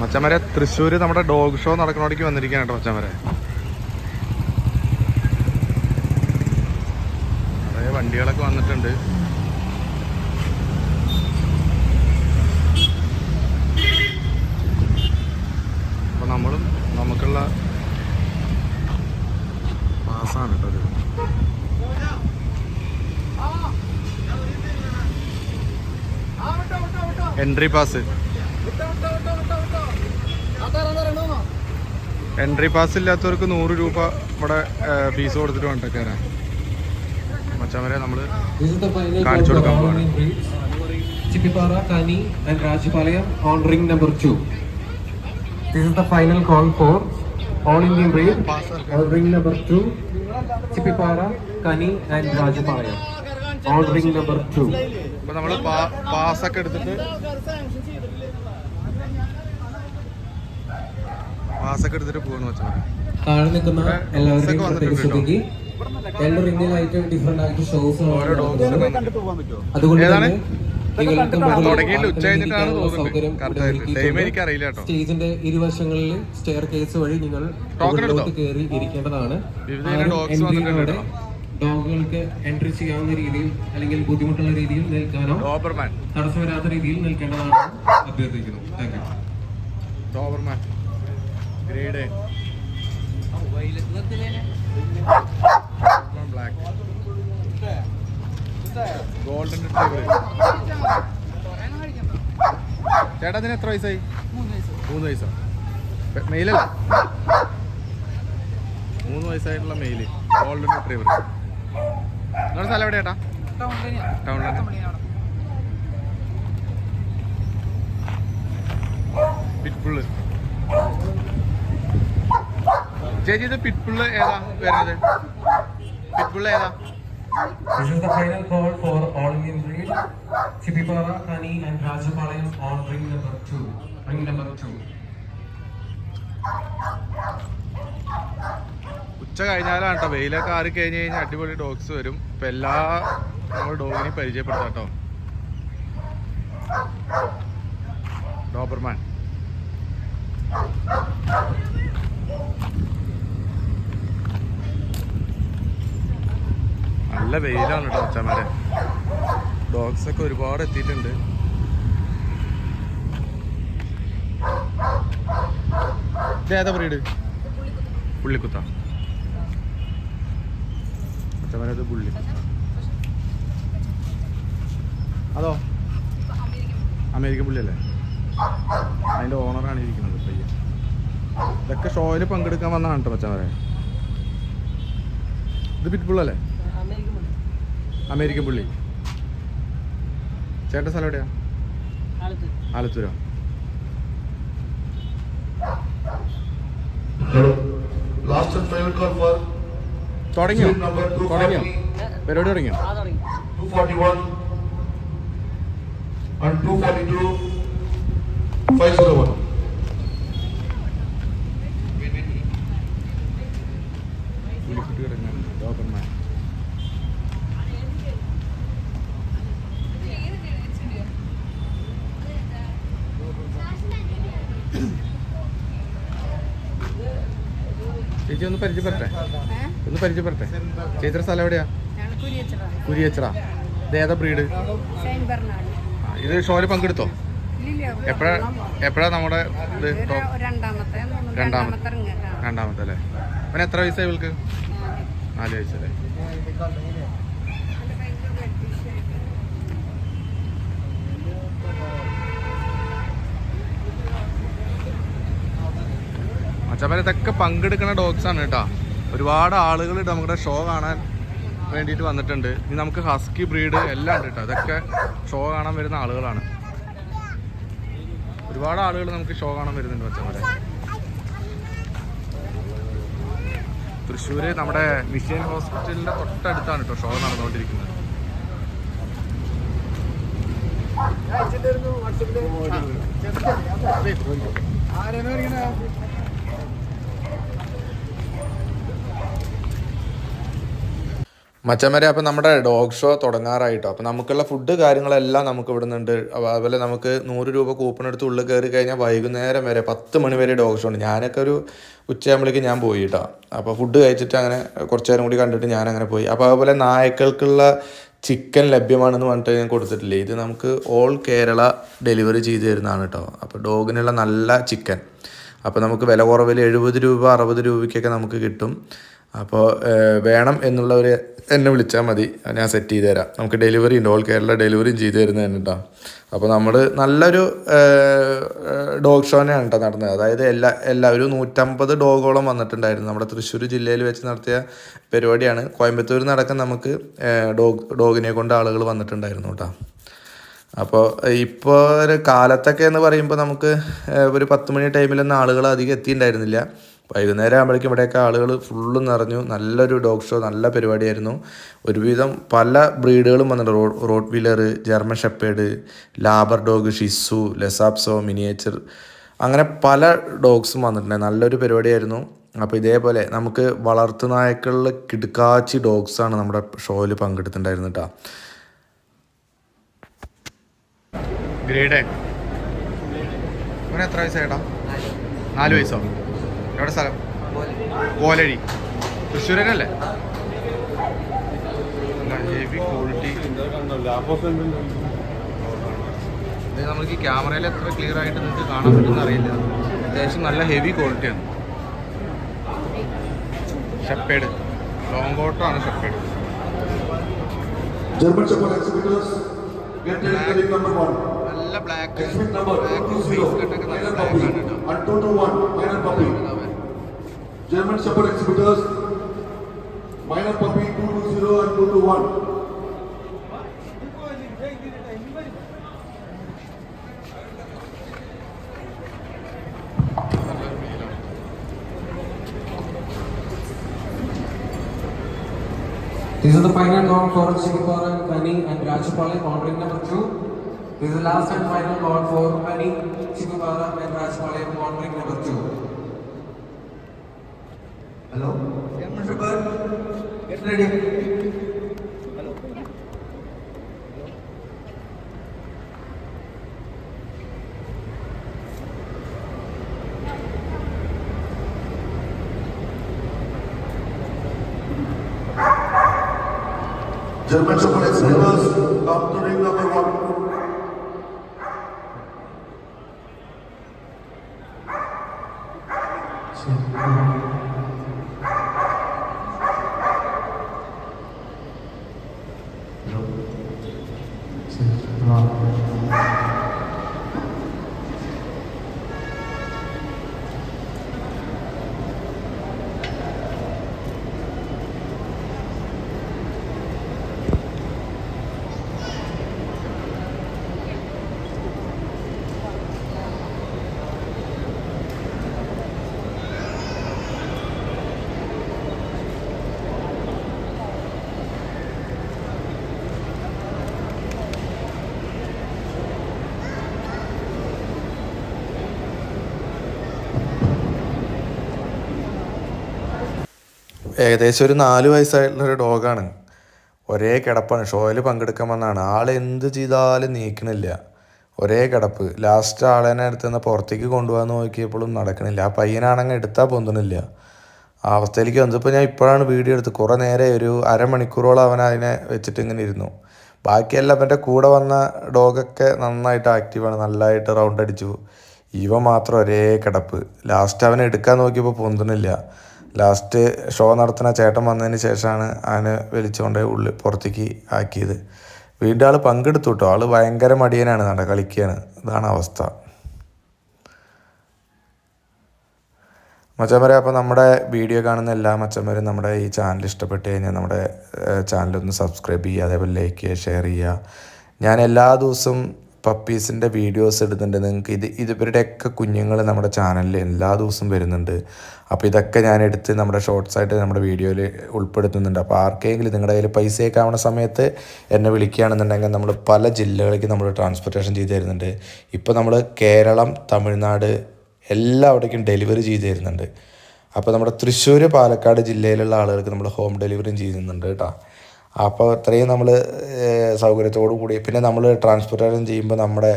മച്ചന്മാരെ തൃശ്ശൂര് നമ്മുടെ dog show നടക്കണോടേക്ക് വന്നിരിക്കുകയാണ് കേട്ടോ മച്ചന്മാരെ. നിറയെ വണ്ടികളൊക്കെ വന്നിട്ടുണ്ട്. അപ്പൊ നമ്മളും നമുക്കുള്ള പാസ്സാണ് കേട്ടോ ഇത്. എൻട്രി പാസ് എൻട്രി പാസ് ഇല്ലാത്തവർക്ക് നൂറ് രൂപ ഇവിടെ ഫീസ് കൊടുത്തിട്ട് വേണ്ട കയറാൻ മച്ചവരെ call കാണിച്ചു കൊടുക്കാൻ പോവാണ് on ring number two. This is the final call for all Indian breed on ring number two. Chipipara, Kani and Rajapalayam on ring number two. ഇപ്പൊ നമ്മൾ പാസ് ഒക്കെ എടുത്തിട്ട് പാസ് ഒക്കെ എടുത്തിട്ട് പോകണം മച്ചവരെ താഴെ നിൽക്കുന്ന എല്ലാവരെയും ഒക്കെ പ്രത്യേക ശ്രദ്ധിക്ക് രണ്ട് ഡിഫറെന്റ് ആയിട്ട് ഷോസ് അതുകൊണ്ട്? തന്നെ സ്റ്റേജിന്റെ ഇരുവശങ്ങളിൽ സ്റ്റെയർ കേസ് വഴി നിങ്ങൾ കയറി ഇരിക്കേണ്ടതാണ്. ഡോഗുകൾക്ക് എൻട്രി ചെയ്യാവുന്ന രീതിയിൽ അല്ലെങ്കിൽ ബുദ്ധിമുട്ടുള്ള രീതിയിൽ നിൽക്കാനോ തടസ്സം വരാത്ത രീതിയിൽ നിൽക്കേണ്ടതാണ് അഭ്യർത്ഥിക്കുന്നു. Thank you grade black golden ചേട്ടാ അതിന് എത്ര വയസ്സായി? മൂന്ന് വയസ്സോ. മെയിലല്ല മൂന്ന് വയസ്സായിട്ടുള്ള മെയിൽ ഗോൾഡൻ റിട്രീവർ നിങ്ങളുടെ സ്ഥലം എവിടെയാ ടൗണിലാണ് പിറ്റ്ബുള്ള് ചേച്ചി ഇത് പിറ്റ്ബുള്ള് ഏതാ വരുന്നത് പിറ്റ്ബുള്ള് ഏതാ This is the final call for all Indian breed. Chipipara, Kani and Rajapalayam on ring number 2. Ring number 2. ഉച്ച കഴിഞ്ഞാലാണ് കേട്ടോ വെയിലൊക്കെ ആറി കഴിഞ്ഞ് കഴിഞ്ഞാൽ അടിപൊളി ഡോഗ്സ് വരും ഇപ്പൊ എല്ലാ നമ്മൾ ഡോഗിനെയും പരിചയപ്പെടുത്താം കേട്ടോ ഡോബർമാൻ നല്ല വെയിലാണ് കേട്ടോ ഡോഗ്സ് ഒക്കെ ഒരുപാട് എത്തിയിട്ടുണ്ട്. ഇത് ഏതാ ബ്രീഡ് പുള്ളിക്കുത്ത. ഉച്ചമാരെ ഇത് പുള്ളിക്കുത്ത. അതോ? അമേരിക്കൻ പുള്ളിയല്ലേ അതിന്റെ ഓണറാണ് ഇരിക്കുന്നത് പയ്യൻ. ഇതൊക്കെ ഷോയിൽ പങ്കെടുക്കാൻ വന്നതാണ് കേട്ടോ മച്ചമാരെ ഇത് പിറ്റ്ബുള്ളല്ലേ അമേരിക്കൻ പുള്ളി. ചേട്ടൻ സ്ഥലം എവിടെയാ? ആലത്തൂരോ. തുടങ്ങിയോ? തുടങ്ങിയോ? പരിപാടി തുടങ്ങിയോ? Two forty one two forty two five one. ചേച്ചി ഒന്ന് പരിചയപ്പെടട്ടെ ഒന്ന് പരിചയപ്പെടട്ടെ ചേച്ചിയുടെ സ്ഥലം എവിടെയാ? കുരിയച്ചറ ഇത് ഏതാ ബ്രീഡ്? ഇത് ഷോയിൽ പങ്കെടുത്തോ? എപ്പോഴാ എപ്പോഴാ നമ്മുടെ ഇത് രണ്ടാമത്തെ രണ്ടാമത്തെ. രണ്ടാമത്തെ രണ്ടാമത്തെ അല്ലേ? അവന് എത്ര വയസ്സായി ഇവൾക്ക്? നാല് വയസ്സല്ലേ? മച്ചപ്പൻ ഇതൊക്കെ പങ്കെടുക്കുന്ന ആണ് കേട്ടോ. ഒരുപാട് ആളുകൾ നമ്മുടെ ഷോ കാണാൻ വേണ്ടിയിട്ട് വന്നിട്ടുണ്ട്. ഇനി നമുക്ക് ഹസ്കി ബ്രീഡ് എല്ലാം ഉണ്ട് കേട്ടോ. ഇതൊക്കെ ഷോ കാണാൻ വരുന്ന ആളുകളാണ്. ഒരുപാട് ആളുകൾ നമുക്ക് ഷോ കാണാൻ വരുന്നുണ്ട് മച്ചന്മാരെ തൃശ്ശൂര് നമ്മുടെ മിഷൻ ഹോസ്പിറ്റലിന്റെ തൊട്ടടുത്താണ് കേട്ടോ ഷോ നടന്നുകൊണ്ടിരിക്കുന്നത്. മച്ചന്മാരെ അപ്പം നമ്മുടെ ഡോഗ് ഷോ തുടങ്ങാറായിട്ടോ? അപ്പം നമുക്കുള്ള ഫുഡ് കാര്യങ്ങളെല്ലാം നമുക്ക് ഇവിടെ നിന്നുണ്ട് അതുപോലെ നമുക്ക് നൂറ് രൂപ കൂപ്പൺ എടുത്ത് ഉള്ളിൽ കയറി കഴിഞ്ഞാൽ വൈകുന്നേരം വരെ പത്ത് മണി വരെ ഡോഗ് ഷോ ഉണ്ട്. ഞാനൊക്കെ ഒരു ഉച്ചയാകുമ്പോഴേക്ക് ഞാൻ പോയി കേട്ടോ. അപ്പോൾ ഫുഡ് കഴിച്ചിട്ട് അങ്ങനെ കുറച്ച് നേരം കൂടി കണ്ടിട്ട് ഞാൻ അങ്ങനെ പോയി. അപ്പോൾ അതുപോലെ നായ്ക്കൾക്കുള്ള ചിക്കൻ ലഭ്യമാണെന്ന് പറഞ്ഞിട്ട് ഞാൻ കൊടുത്തിട്ടില്ലേ? ഇത് നമുക്ക് ഓൾ കേരള ഡെലിവറി ചെയ്ത് തരുന്നതാണ് കേട്ടോ. അപ്പോൾ ഡോഗിനുള്ള നല്ല ചിക്കൻ അപ്പോൾ നമുക്ക് വില കുറവിൽ എഴുപത് രൂപ അറുപത് രൂപയ്ക്കൊക്കെ നമുക്ക് കിട്ടും. അപ്പോൾ വേണം എന്നുള്ളവർ എന്നെ വിളിച്ചാൽ മതി. ഞാൻ സെറ്റ് ചെയ്ത് തരാം. നമുക്ക് ഡെലിവറി ഉണ്ട്. ഓൾ കേരള ഡെലിവറിയും ചെയ്ത് തരുന്നതാണ് കേട്ടോ അപ്പോൾ നമ്മൾ നല്ലൊരു ഡോഗ് ഷോനെയാണ് കേട്ടോ നടന്നത്. അതായത് എല്ലാ എല്ലാ ഒരു നൂറ്റമ്പത് ഡോഗോളം വന്നിട്ടുണ്ടായിരുന്നു. നമ്മുടെ തൃശ്ശൂർ ജില്ലയിൽ വെച്ച് നടത്തിയ പരിപാടിയാണ്. കോയമ്പത്തൂർ നടക്കാൻ നമുക്ക് ഡോഗ് ഡോഗിനെ കൊണ്ട് ആളുകൾ വന്നിട്ടുണ്ടായിരുന്നു കേട്ടോ അപ്പോൾ ഇപ്പോൾ ഒരു കാലത്തൊക്കെ എന്ന് പറയുമ്പോൾ നമുക്ക് ഒരു പത്ത് മണി ടൈമിലൊന്നും ആളുകൾ അധികം എത്തിയിട്ടുണ്ടായിരുന്നില്ല. വൈകുന്നേരം ആകുമ്പോഴേക്കും ഇവിടെയൊക്കെ ആളുകൾ ഫുള്ള് നിറഞ്ഞു. നല്ലൊരു ഡോഗ് ഷോ നല്ല പരിപാടിയായിരുന്നു. ഒരുവിധം പല ബ്രീഡുകളും വന്നിട്ടുണ്ട്. റോ road wheeler German shepherd labour dog ഷിസു ലെസാപ്സോ മിനിയേച്ചർ. അങ്ങനെ പല ഡോഗ്സും വന്നിട്ടുണ്ട്. നല്ലൊരു പരിപാടിയായിരുന്നു. അപ്പോൾ ഇതേപോലെ നമുക്ക് വളർത്തു നായ്ക്കളിൽ കിടുക്കാച്ചി ഡോഗ്സാണ് നമ്മുടെ ഷോയിൽ പങ്കെടുത്തിട്ടുണ്ടായിരുന്നു കേട്ടോ ഗ്രേഡ് എത്ര വയസ്സായിട്ടാ നാല് വയസ്സോ? എവിടെ സ്ഥലം? കോലഴി തൃശ്ശൂരല്ലേ ഹെവി ക്വാളിറ്റി ഇത് നമുക്ക് ഈ ക്യാമറയിൽ എത്ര ക്ലിയർ ആയിട്ട് നിങ്ങൾക്ക് കാണാൻ പറ്റുമെന്ന് അറിയില്ല. അത്യാവശ്യം നല്ല ഹെവി ക്വാളിറ്റിയാണ് ഷെപ്പേഡ്. ലോങ് കോട്ടോ ആണ് ഷെപ്പേഡ്. നല്ല ബ്ലാക്ക് ബ്ലാക്ക് ഫേസ് കട്ടൊക്കെ നല്ല ബ്ലാക്ക് ആണ് കേട്ടോ German Shepherd exhibitors, minor puppy two to zero and two to one. This is the final call for Chikipara, Kani and Rajapalem on ring number two. This is the last and final call for Kani, Chikipara and Rajapalem on ring number two. Hello? German Shepherd, get ready. Hello. German Shepherd exhibitors, come to ring number one. ഏകദേശം ഒരു നാല് വയസ്സായിട്ടുള്ള ഒരു ഡോഗാണ്. ഒരേ കിടപ്പാണ്. ഷോയിൽ പങ്കെടുക്കാൻ വന്നതാണ്. ആൾ എന്ത് ചെയ്താലും നീക്കണില്ല. ഒരേ കിടപ്പ്. ലാസ്റ്റ് ആളെന്നെ അടുത്ത് നിന്ന് പുറത്തേക്ക് കൊണ്ടുപോകാൻ നോക്കിയപ്പോഴും നടക്കണില്ല. ആ പയ്യനാണെങ്കിൽ എടുത്താൽ പൊന്തണില്ല. ആ അവസ്ഥയിലേക്ക് വന്നപ്പോൾ ഞാൻ ഇപ്പോഴാണ് വീഡിയോ എടുത്ത് കുറേ നേരെ ഒരു അരമണിക്കൂറോളം അവൻ അതിനെ വെച്ചിട്ട് ഇങ്ങനെ ഇരുന്നു. ബാക്കിയെല്ലാം അവന്റെ കൂടെ വന്ന ഡോഗൊക്കെ നന്നായിട്ട് ആക്റ്റീവാണ്. നല്ലതായിട്ട് റൗണ്ട് അടിച്ചു. ഇവ മാത്രം ഒരേ കിടപ്പ്. ലാസ്റ്റ് അവനെ എടുക്കാൻ നോക്കിയപ്പോൾ പൊന്തണില്ല. ലാസ്റ്റ് ഷോ നടത്തുന്ന ചേട്ടൻ വന്നതിന് ശേഷമാണ് അവനെ വലിച്ചുകൊണ്ട് ഉള്ളിൽ പുറത്തേക്ക് ആക്കിയത്. വീണ്ടും ആൾ പങ്കെടുത്തു കേട്ടോ ആൾ ഭയങ്കര മടിയനാണ്. നട കളിക്കുകയാണ് ഇതാണ് അവസ്ഥ. മച്ചന്മാരെ അപ്പോൾ നമ്മുടെ വീഡിയോ കാണുന്ന എല്ലാ മച്ചന്മാരും നമ്മുടെ ഈ ചാനൽ ഇഷ്ടപ്പെട്ട് കഴിഞ്ഞാൽ നമ്മുടെ ചാനലൊന്ന് സബ്സ്ക്രൈബ് ചെയ്യുക. അതേപോലെ ലൈക്ക് ചെയ്യുക ഷെയർ ചെയ്യുക. ഞാൻ എല്ലാ ദിവസവും പപ്പീസിന്റെ വീഡിയോസ് ഇടുന്നുണ്ട്. നിങ്ങൾക്ക് ഇത് ഇതുവരുടെയൊക്കെ കുഞ്ഞുങ്ങൾ നമ്മുടെ ചാനലിൽ എല്ലാ ദിവസവും വരുന്നുണ്ട്. അപ്പോൾ ഇതൊക്കെ ഞാൻ എടുത്ത് നമ്മുടെ ഷോർട്സ് ആയിട്ട് നമ്മുടെ വീഡിയോയിൽ ഉൾപ്പെടുത്തുന്നുണ്ട്. അപ്പോൾ ആർക്കെങ്കിലും നിങ്ങളുടെ കയ്യിൽ പൈസയൊക്കെ ആവുന്ന സമയത്ത് എന്നെ വിളിക്കുകയാണെന്നുണ്ടെങ്കിൽ നമ്മൾ പല ജില്ലകളിലേക്ക് നമ്മൾ ട്രാൻസ്പോർട്ടേഷൻ ചെയ്ത് തരുന്നുണ്ട്. ഇപ്പോൾ നമ്മൾ കേരളം തമിഴ്നാട് എല്ലാവിടേക്കും ഡെലിവറി ചെയ്ത് തരുന്നുണ്ട്. അപ്പോൾ നമ്മുടെ തൃശ്ശൂർ പാലക്കാട് ജില്ലയിലുള്ള ആളുകൾക്ക് നമ്മൾ ഹോം ഡെലിവറിയും ചെയ്യുന്നുണ്ട് കേട്ടോ. അപ്പോൾ ഇത്രയും നമ്മൾ സൗകര്യത്തോടു കൂടി. പിന്നെ നമ്മൾ ട്രാൻസ്പോർട്ടേഷൻ ചെയ്യുമ്പോൾ നമ്മുടെ